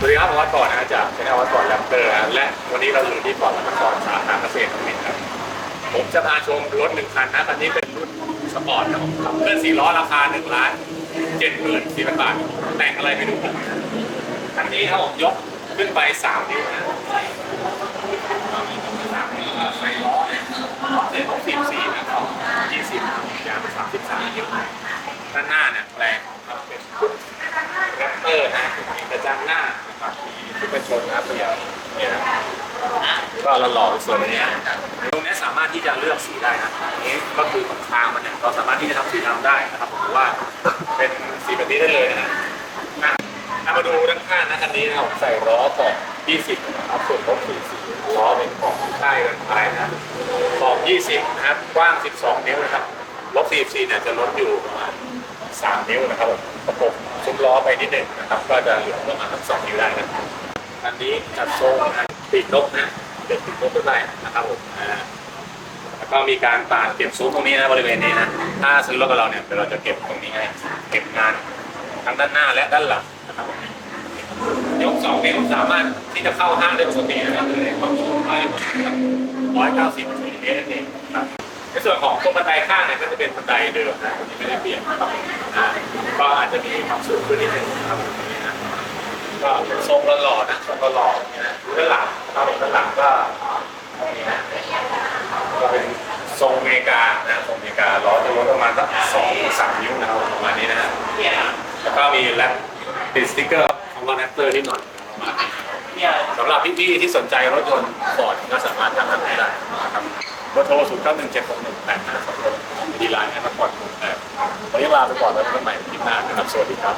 กรนะจากชแนลวัดก่อนแรปเตอร์และวันนี้เราอยู่ที่เกาะวัดก่อนสาขาเกษตรนวมินทร์ครับ ผมจะพาชมรถหนึ่งคันนะคันนี้เป็นรุ่นสปอร์ตนะครับขับเคลื่อนสี่ล้อราคาหนึ่งล้านเจ็ดหมื่นสี่พันบาท แต่งอะไรไปดูกันคันนี้ครับผมยกขึ้นไปสามนิ้วนะสามนิ้วใส่ล้อเนี่ยเส้นของสิบสี่นะครับยี่สิบยางสามสิบสามนิ้วด้านหน้าเนี่ยแปลงครับเป็นแรปเตอร์นะมีกระจังหน้า นะครับมีชุดกระชนนะครับเดียเนี่ยนะก็เราหล่อส่วนนี้ตรงนี้สามารถที่จะเลือกสีได้นะนี้ก็คือของทางมันเนี่ยเราสามารถที่จะทำสีดำได้นะครับผมว่าเป็นสีแบบนี้ได้เลยนะฮะอะเอามาดูด้านข้างนะคันนี้นะครับใส่ล้อขอบ20นะครับส่วนลบ44ล้อเป็นของใต้กันไปนะขอบ20นะครับกว้าง 12 นิ้วนะครับลบ44เนี่ยจะลดอยู่ประมาณ3นิ้วนะครับผมประกบซุ้มล้อไปนิดหนึ่งนะครับ ก็จะเหลือประมาณสัก2นิ้วได้นะ อันนี้จัดทรงนะปีกนกนะเด็ดปีกนกขึ้นไปนะครับผมแล้วก็มีการปาดเก็บซุ้มตรงนี้นะบริเวณนี้นะถ้าซื้อรถกับเราเนี่ยเดี๋ยวเราจะเก็บตรงนี้ให้เก็บงานทั้งด้านหน้าและด้านหลังนะครับยกสองนิ้วสามารถที่จะเข้าห้างได้ปกตินะครับเลยความสูงไปร้อยเก้าสิบเซนติเมตรนั่นเองในส่วนของตรงบันไดข้างเนี่ยก็จะเป็นบันไดเดิมนะที่ไม่ได้เปลี่ยนนะครับก็อาจจะมีความสูงขึ้นนิดนึงนะครับตรงนี้นะ ก็เป็นทรงหล่อๆนะทรงหล่อๆอย่างเงี้ยนะด้านหลังครับด้านหลังก็นี่นะก็เป็นทรงอเมริกานะทรงอเมริกาล้อจะลดประมาณสักสองสามนิ้วนะครับประมาณนี้นะฮะแล้วก็มีแรปติดสติ๊กเกอร์ของรอนแอปเตอร์นิดหน่อยสำหรับพี่ๆที่สนใจรถยนต์ฟอร์ดก็สามารถทำได้นะครับเบอร์โทรศูนย์เก้าหนึ่งเจ็ดหกหนึ่งแปดห้าสองหกดีไลน์นะครับก่อนวันนี้ลาไปก่อนแล้วพบกันใหม่คลิปหน้านะครับสวัสดีครับ